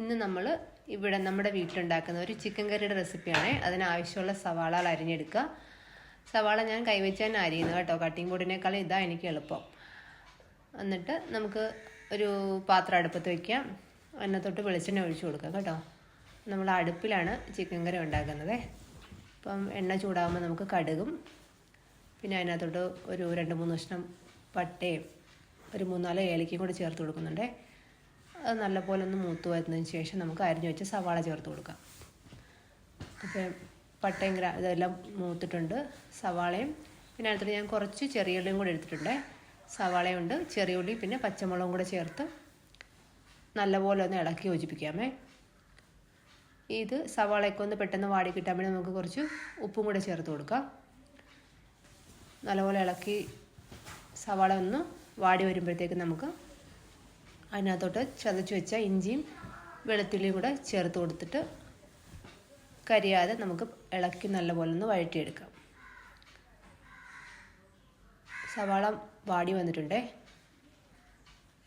ഇന്ന് നമ്മൾ ഇവിടെ നമ്മുടെ വീട്ടിലുണ്ടാക്കുന്ന ഒരു ചിക്കൻ കറിയുടെ റെസിപ്പിയാണ് അതിനാവശ്യമുള്ള സവാള അരിഞ്ഞെടുക്കുക. സവാള ഞാൻ കൈവച്ചാൽ അരിയുന്നത് കേട്ടോ. കട്ടിംഗ് ബോർഡിനേക്കാളും ഇതാ എനിക്ക് എളുപ്പം. എന്നിട്ട് നമുക്ക് ഒരു പാത്രം അടുപ്പത്ത് വയ്ക്കാം അതിനകത്തോട്ട് വെളിച്ചെണ്ണ ഒഴിച്ചു കൊടുക്കാം കേട്ടോ. നമ്മൾ അടുപ്പിലാണ് ചിക്കൻ കറി ഉണ്ടാക്കുന്നത്. അപ്പം എണ്ണ ചൂടാകുമ്പോൾ നമുക്ക് കടുകും പിന്നെ അതിനകത്തോട്ട് ഒരു രണ്ട് മൂന്ന് കഷ്ണം പട്ടയും ഒരു മൂന്നാൽ ഏലക്കയും കൂടി ചേർത്ത് കൊടുക്കുന്നുണ്ട്. അത് നല്ലപോലെ ഒന്ന് മൂത്ത് വരുന്നതിന് ശേഷം നമുക്ക് അരിഞ്ഞു വെച്ച് സവാള ചേർത്ത് കൊടുക്കാം. അപ്പം പട്ടയും ഗ്രാ ഇതെല്ലാം മൂത്തിട്ടുണ്ട്. സവാളയും പിന്നെ അടുത്തിട്ട് ഞാൻ കുറച്ച് ചെറിയ ഉള്ളിയും കൂടി എടുത്തിട്ടുണ്ട്. ചെറിയ ഉള്ളി പിന്നെ പച്ചമുളകും കൂടെ ചേർത്ത് നല്ലപോലെ ഒന്ന് ഇളക്കി യോജിപ്പിക്കാമേ. ഇത് സവാളയൊക്കെ ഒന്ന് പെട്ടെന്ന് വാടി കിട്ടാൻ വേണ്ടി നമുക്ക് കുറച്ച് ഉപ്പും കൂടെ ചേർത്ത് കൊടുക്കാം. നല്ലപോലെ ഇളക്കി സവാള ഒന്ന് വാടി വരുമ്പോഴത്തേക്ക് നമുക്ക് അതിനകത്തോട്ട് ചതച്ച് വെച്ച ഇഞ്ചിയും വെളുത്തുള്ളിയും കൂടെ ചേർത്ത് കൊടുത്തിട്ട് കരിയാതെ നമുക്ക് ഇളക്കി നല്ലപോലെ ഒന്ന് വഴറ്റിയെടുക്കാം. സവാള വാടി വന്നിട്ടുണ്ടേ.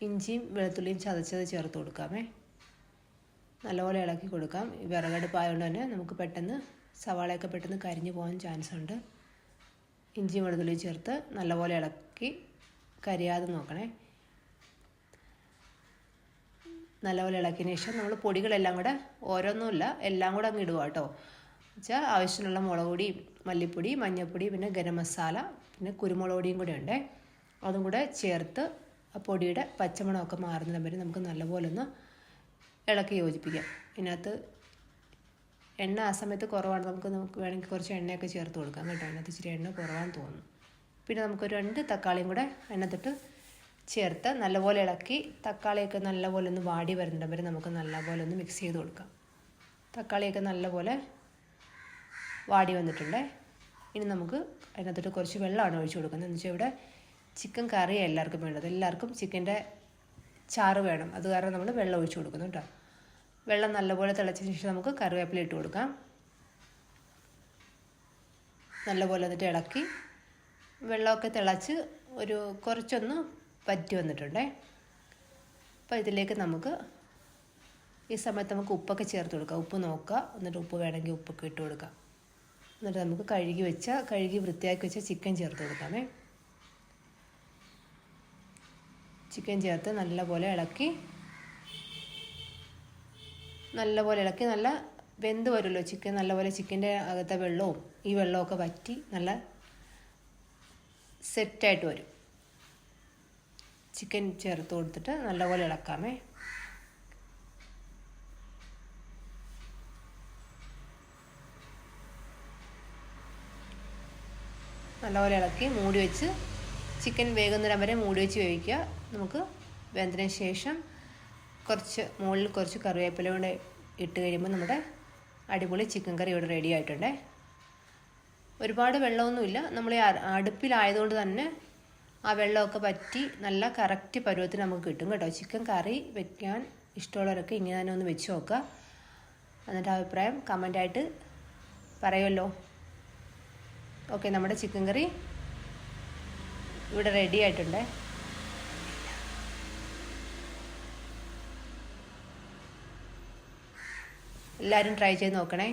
ഇഞ്ചിയും വെളുത്തുള്ളിയും ചതച്ചത് ചേർത്ത് കൊടുക്കാമേ. നല്ലപോലെ ഇളക്കി കൊടുക്കാം. വിറകടുപ്പായതുകൊണ്ട് തന്നെ നമുക്ക് പെട്ടെന്ന് സവാളയൊക്കെ പെട്ടെന്ന് കരിഞ്ഞു പോകാൻ ചാൻസ് ഉണ്ട്. ഇഞ്ചിയും വെളുത്തുള്ളിയും ചേർത്ത് നല്ലപോലെ ഇളക്കി കരിയാതെ നോക്കണേ. നല്ലപോലെ ഇളക്കിയതിന് ശേഷം നമ്മൾ പൊടികളെല്ലാം കൂടെ ഓരോന്നുമില്ല എല്ലാം കൂടെ അങ്ങ് ഇടുക കേട്ടോ. വെച്ചാൽ ആവശ്യത്തിനുള്ള മുളക് പൊടി മല്ലിപ്പൊടി മഞ്ഞൾപ്പൊടി പിന്നെ ഗരം മസാല പിന്നെ കുരുമുളക് പൊടിയും കൂടെ ഉണ്ടേ അതും കൂടെ ചേർത്ത് ആ പൊടിയുടെ പച്ചമണമൊക്കെ മാറുന്നിടം വരെ നമുക്ക് നല്ലപോലെ ഒന്ന് ഇളക്കി യോജിപ്പിക്കാം. ഇതിനകത്ത് എണ്ണ ആ സമയത്ത് കുറവാണ്. നമുക്ക് നമുക്ക് വേണമെങ്കിൽ കുറച്ച് എണ്ണയൊക്കെ ചേർത്ത് കൊടുക്കാം കേട്ടോ. അതിനകത്ത് ഇച്ചിരി എണ്ണ കുറവാണെന്ന് തോന്നുന്നു. പിന്നെ നമുക്കൊരു രണ്ട് തക്കാളിയും കൂടെ എണ്ണത്തിട്ട് ചേർത്ത് നല്ലപോലെ ഇളക്കി തക്കാളിയൊക്കെ നല്ലപോലെ ഒന്ന് വാടി വരുന്നിടം വരെ നമുക്ക് നല്ലപോലെ ഒന്ന് മിക്സ് ചെയ്ത് കൊടുക്കാം. തക്കാളിയൊക്കെ നല്ലപോലെ വാടി വന്നിട്ടുണ്ട്. ഇനി നമുക്ക് അതിനകത്തോട്ട് കുറച്ച് വെള്ളമാണ് ഒഴിച്ചു കൊടുക്കുന്നത്. എന്ന് വെച്ചാൽ ഇവിടെ ചിക്കൻ കറിയാണ് എല്ലാവർക്കും വേണ്ടത്. എല്ലാവർക്കും ചിക്കന്റെ ചാറ് വേണം. അത് കാരണം നമ്മൾ വെള്ളം ഒഴിച്ചു കൊടുക്കുന്നു കേട്ടോ. വെള്ളം നല്ലപോലെ തിളച്ചതിന് ശേഷം നമുക്ക് കറിവേപ്പില ഇട്ട് കൊടുക്കാം. നല്ലപോലെ എന്നിട്ട് ഇളക്കി വെള്ളമൊക്കെ തിളച്ച് ഒരു കുറച്ചൊന്ന് പറ്റി വന്നിട്ടുണ്ടേ അപ്പോൾ ഇതിലേക്ക് നമുക്ക് ഈ സമയത്ത് നമുക്ക് ഉപ്പൊക്കെ ചേർത്ത് കൊടുക്കാം. ഉപ്പ് നോക്കുക. എന്നിട്ട് ഉപ്പ് വേണമെങ്കിൽ ഉപ്പൊക്കെ ഇട്ട് കൊടുക്കാം. എന്നിട്ട് നമുക്ക് കഴുകി വെച്ച കഴുകി വൃത്തിയാക്കി വെച്ച ചിക്കൻ ചേർത്ത് കൊടുക്കാമേ. ചിക്കൻ ചേർത്ത് നല്ലപോലെ ഇളക്കി നല്ലപോലെ ഇളക്കി നല്ല വെന്ത് വരുമല്ലോ ചിക്കൻ. നല്ലപോലെ ചിക്കന്റെ അകത്തെ വെള്ളവും ഈ വെള്ളമൊക്കെ വറ്റി നല്ല സെറ്റായിട്ട് വരും. ചിക്കൻ ചേർത്ത് കൊടുത്തിട്ട് നല്ലപോലെ ഇളക്കാമേ. നല്ലപോലെ ഇളക്കി മൂടി വെച്ച് ചിക്കൻ വേകുന്നിടം വരെ മൂടി വെച്ച് വേവിക്കുക. നമുക്ക് വെന്തതിന് ശേഷം കുറച്ച് മുകളിൽ കുറച്ച് കറിവേപ്പില കൊണ്ട് ഇട്ട് കഴിയുമ്പോൾ നമ്മുടെ അടിപൊളി ചിക്കൻ കറി ഇവിടെ റെഡി ആയിട്ടുണ്ടേ. ഒരുപാട് വെള്ളമൊന്നുമില്ല. നമ്മൾ അടുപ്പിലായതുകൊണ്ട് തന്നെ ആ വെള്ളമൊക്കെ പറ്റി നല്ല കറക്റ്റ് പരുവത്തിന് നമുക്ക് കിട്ടും കേട്ടോ. ചിക്കൻ കറി വെക്കാൻ ഇഷ്ടമുള്ളവരൊക്കെ ഇങ്ങനെ തന്നെ ഒന്ന് വെച്ച് നോക്കുക. എന്നിട്ട് അഭിപ്രായം കമന്റായിട്ട് പറയുമല്ലോ. ഓക്കെ നമ്മുടെ ചിക്കൻ കറി ഇവിടെ റെഡി ആയിട്ടുണ്ട്. എല്ലാവരും ട്രൈ ചെയ്ത് നോക്കണേ.